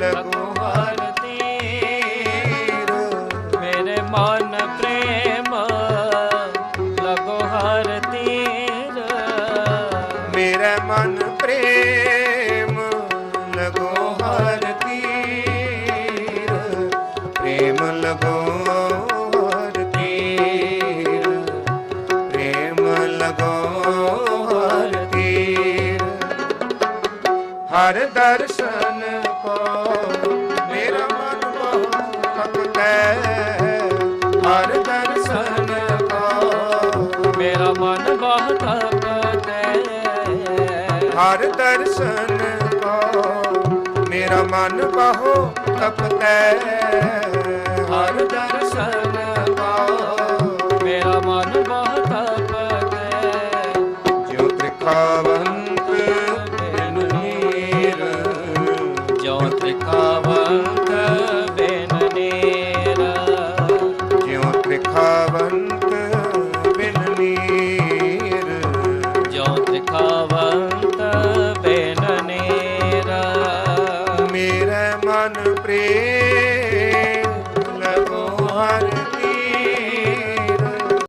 ਲਗੋ ਹਰ ਤੀਰ ਮੇਰੇ ਮਨ ਪ੍ਰੇਮ ਲਗੋ ਹਰ ਤੀਰ ਮੇਰਾ ਮਨ ਪ੍ਰੇਮ ਲਗੋ ਹਰ ਤੀਰ ਪ੍ਰੇਮ ਲਗੋ ਹਰ ਪ੍ਰੇਮ ਲਗੋ ਹਰ ਤੀਰ ਹਰ ਦਰਸ਼ਨ ਕੋ ਹਰ ਦਰਸ਼ਨ ਕੋ ਮੇਰਾ ਮਨ ਬਹੁਤ ਤਪਤੈ ਹਰ ਦਰਸ਼ਨ ਕੋ ਮੇਰਾ ਮਨ ਬਹੁ ਤਪਤੈ ਹਰ ਦਰਸ਼ਨ ਕੋ ਮੇਰਾ ਮਨ ਬਹੁਤ ਤਪਤੈ ਜਿਉ ਤ੍ਰਿਖਾਵੰਤ ਮਨ ਪ੍ਰੇਮ